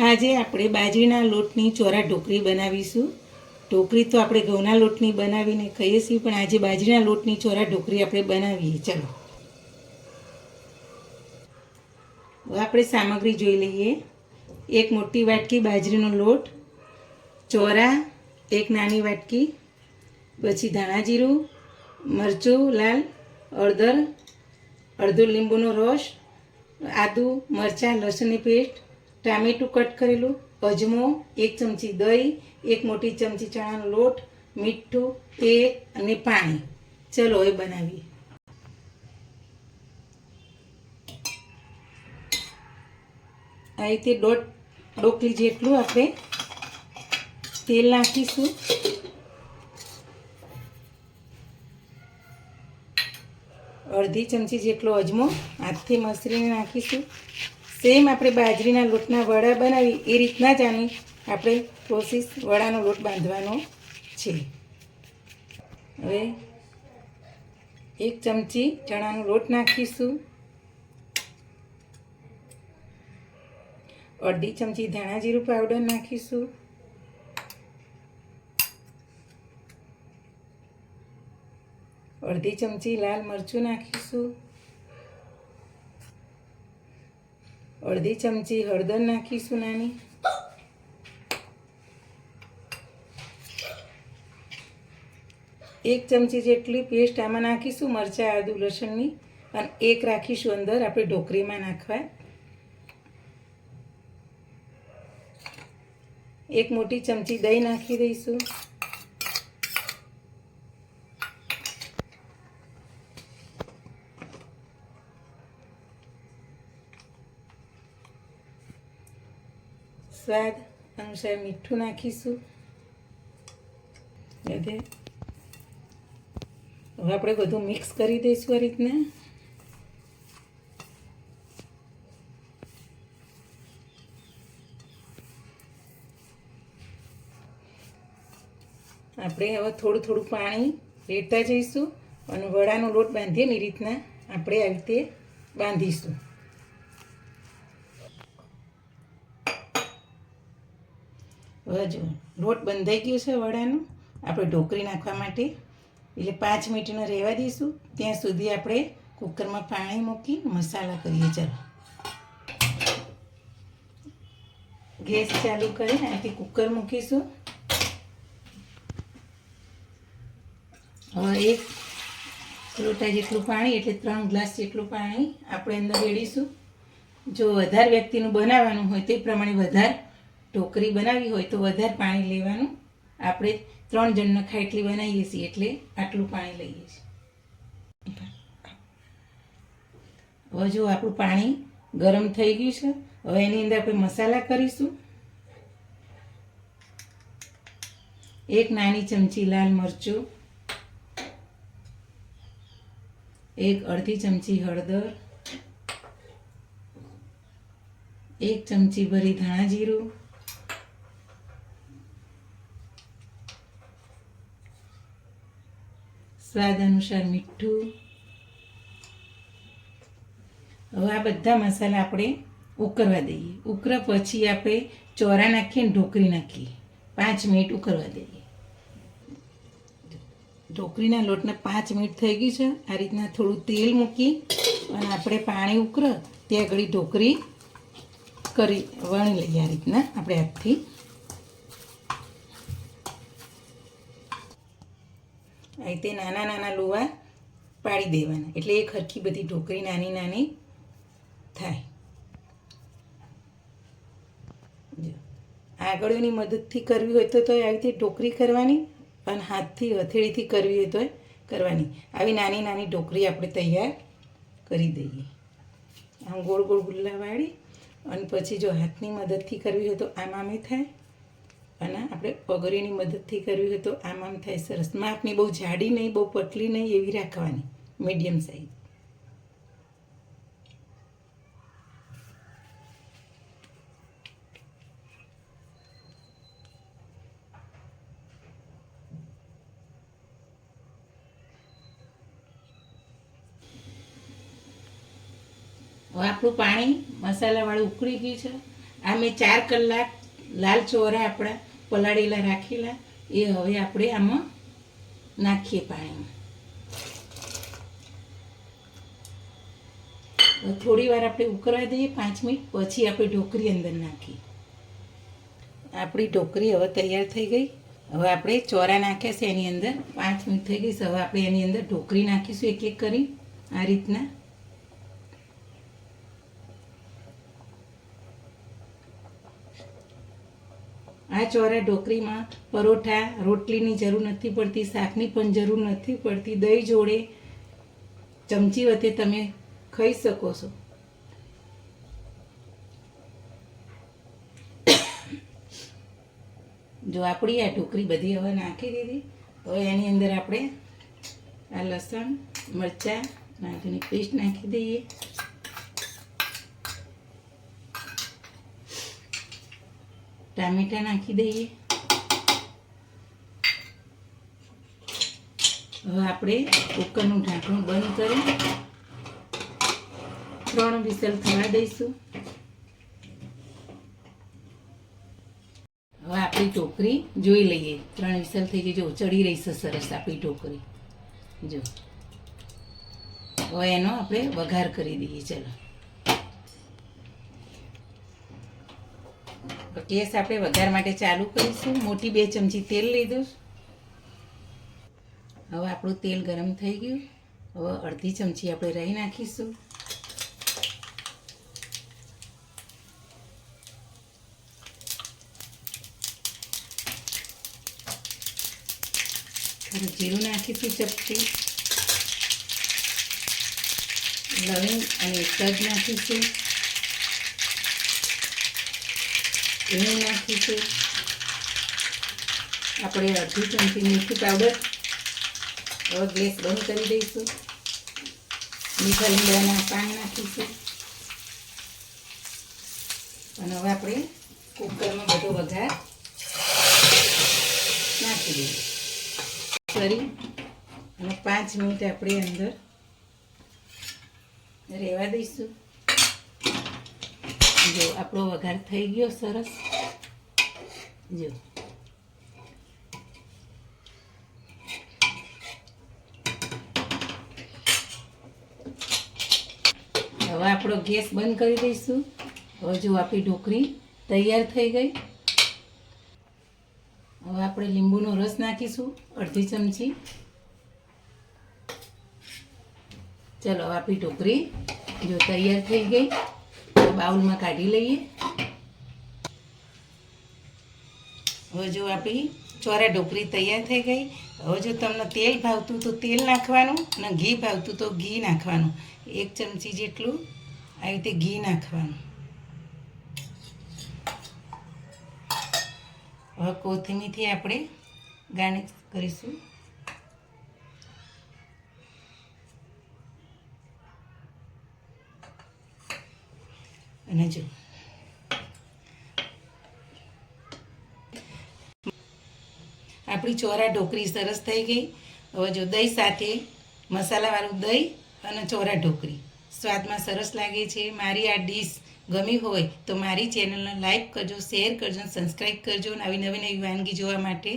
આજે આપણે બાજરીના લોટની ચોરા ઢોકળી બનાવીશું. ઢોકળી તો આપણે ઘઉંના લોટની બનાવીને ખાઈએ છીએ, પણ આજે બાજરીના લોટની ચોરા ઢોકળી આપણે બનાવીએ. ચાલો. આપણે સામગ્રી જોઈ લઈએ. એક મોટી વાટકી બાજરીનો લોટ, ચોરા, એક નાની વાટકી, પછી ધાણા જીરું, મરચું, લાલ, હળદર, અડધો લીંબુનો રસ આદુ, મરચાં, લસણની પેસ્ટ ટામેટું કટ કરેલું, અજમો, એક ચમચી દહીં, એક મોટી ચમચી ચણાનો લોટ, મીઠું, તેલ અને પાણી. ચલો એ બનાવીએ. આ રીતે દોઢ ડોકલી જેટલું આપણે તેલ નાખીશું. અડધી ચમચી જેટલો અજમો હાથથી મસરીને નાખીશું. સેમ આપણે બાજરીના લોટના વડા બનાવી, એ રીતના જ આની આપણે પ્રોસેસ વડાનો લોટ બાંધવાનો છે. હવે એક ચમચી ચણાનો લોટ નાખીશું. અડધી ચમચી ધાણા જીરું પાવડર નાખીશું. અડધી ચમચી લાલ મરચું નાખીશું. અડધી ચમચી હળદર નાખીશું નાની એક ચમચી જેટલી પેસ્ટ આમાં નાખીશું મરચાં, આદુ, લસણની અને એક રાખીશું અંદર આપણે ઢોકરીમાં નાખવા એક મોટી ચમચી દહીં નાખી દઈશું. સ્વાદ અનુસાર મીઠું નાખીશું. એટલે હવે આપણે બધું મિક્સ કરી દઈશું આ રીતના. આપણે હવે થોડું થોડું પાણી રેડતા જઈશું અને વડાનો લોટ બાંધીએ એ રીતના આપણે આવી રીતે બાંધીશું. હવે લોટ બંધાઈ ગયો છે વડાનો. આપણે ઢોકરી નાખવા માટે. એટલે પાંચ મિનિટનો રહેવા દઈશું. ત્યાં સુધી આપણે કુકરમાં પાણી મૂકી મસાલા કરીએ. ચાલો. ગેસ ચાલુ કરીને અહીંથી કુકર મૂકીશું. હવે એક લોટા જેટલું પાણી, એટલે ત્રણ ગ્લાસ જેટલું પાણી આપણે અંદર રેડીશું. જો વધારે વ્યક્તિનું બનાવવાનું હોય તે પ્રમાણે વધારે ઢોકરી બનાવી હોય તો વધારે પાણી લેવાનું. આપણે ત્રણ જણ ખાય એટલી બનાવીએ છીએ એટલે આટલું પાણી લઈએ છીએ. હવે જો આપણું પાણી ગરમ થઈ ગયું છે, હવે એની અંદર આપણે મસાલા કરીશું. એક નાની ચમચી લાલ મરચું, એક અડધી ચમચી હળદર, એક ચમચી ભરી ધાણા જીરું સ્વાદ અનુસાર મીઠું. હવે આ બધા મસાલા આપણે ઉકળવા દઈએ. ઉકરા પછી આપણે ચોરા નાખીને ઢોકરી નાખીએ. પાંચ મિનિટ ઉકળવા દઈએ. ઢોકરીના લોટને પાંચ મિનિટ થઈ ગઈ છે. આ રીતના થોડું તેલ મૂકી અને આપણે પાણી ઉકર, ત્યાં આગળ ઢોકરી કરી વણી લઈએ આ રીતના. આપણે હાથથી રીતે નાના નાના લોવા પાડી દેવાના. એટલે એ ખરખી બધી ઢોકરી નાની નાની થાય. આગળની મદદથી કરવી હોય તો તો આવી રીતે ઢોકરી કરવાની અને હાથથી, હથેળીથી કરવી હોય તો કરવાની. આવી નાની નાની ઢોકરી આપણે તૈયાર કરી દઈએ. આમ ગોળ ગોળ ગુલ્લા વાળી અને પછી જો હાથની મદદથી કરવી હોય તો આમ આમે થાય અને આપણે પગરીની મદદથી કરવી હોય તો આમ આમ થાય સરસ. માપની બહુ જાડી નહીં, બહુ પતલી નહીં એવી રાખવાની, મીડિયમ સાઈઝ. આપણું પાણી મસાલાવાળું ઉકળી ગયું છે. આ મેં ચાર કલાક લાલ ચોરા આપણા પલાળેલા રાખેલા, એ હવે આપણે આમાં નાખીએ પાણીમાં થોડી વાર આપણે ઉકળવા દઈએ, પાંચ મિનિટ પછી આપણે ઢોકરી અંદર નાખીએ. આપણી ઢોકરી હવે તૈયાર થઈ ગઈ. હવે આપણે ચોરા નાખ્યા છે એની અંદર, પાંચ મિનિટ થઈ ગઈ છે. હવે આપણે એની અંદર ઢોકરી નાખીશું એક એક કરી આ રીતના. આ ચોરા ઢોકરીમાં પરોઠા, રોટલીની જરૂર નથી પડતી, શાકની પણ જરૂર નથી પડતી. દહીં જોડે ચમચી વચ્ચે તમે ખાઈ શકો છો. જો આપણી આ ઢોકરી બધી હવે નાખી દીધી તો એની અંદર આપણે આ લસણ, મરચાં, નાખીને પેસ્ટ નાખી દઈએ. ટામેટાં નાખી દઈએ. હવે આપણે કુકરનું ઢાંકણું બંધ કરી ત્રણ વિસલ થવા દઈશું. હવે આપણી ટોકરી જોઈ લઈએ. ત્રણ વિસલ થઈ ગઈ. જો, ચડી રહી છે સરસ આપણી ટોકરી જો. હવે એનો આપણે વઘાર કરી દઈએ. ચલો. ગેસ આપણે વઘાર માટે ચાલુ કરીશું. મોટી બે ચમચી તેલ લીધું. હવે આપણું તેલ ગરમ થઈ ગયું. હવે અડધી ચમચી આપણે રહી નાખીશું. થોડું જીરું નાખીશું ચપટી. લવિંગ અને તજ નાખીશું. હિંગ નાખીશું આપણે અડધી ચમચી મીઠી પાવડર હવે ગેસ બંધ કરી દઈશું. મીઠા લીમડાના પાન નાખીશું. અને હવે આપણે કુકરમાં બધો વઘાર નાખી દઈએ કરી. અને પાંચ મિનિટ આપણે અંદર રહેવા દઈશું. જો, આપણો વઘાર થઈ ગયો સરસ. જો. હવે આપણો ગેસ બંધ કરી દઈશું. હવે જો આપણી ઢોકરી તૈયાર થઈ ગઈ. હવે આપણે લીંબુનો રસ નાખીશું, અડધી ચમચી. ચલો આપણી ઢોકળી જો તૈયાર થઈ ગઈ. બાઉલમાં કાઢી લઈએ. હવે જો આપણી ચોરા ઢોકરી તૈયાર થઈ ગઈ. હવે જો તમને તેલ ભાવતું તો તેલ નાખવાનું અને ઘી ભાવતું તો ઘી નાખવાનું. એક ચમચી જેટલું આવી રીતે ઘી નાખવાનું. હવે કોથમીથી આપણે ગાર્નિશ કરીશું. અને જો. આપણી ચોરા ઢોકળી સરસ થઈ ગઈ. હવે જો દહીં સાથે મસાલાવાળું દહીં અને ચોરા ઢોકળી. સ્વાદમાં સરસ લાગે છે. મારી આ ડીશ ગમી હોય તો મારી ચેનલને લાઈક કરજો, શેર કરજો સબસ્ક્રાઈબ કરજો. નવી નવી નવી વાનગી જોવા માટે.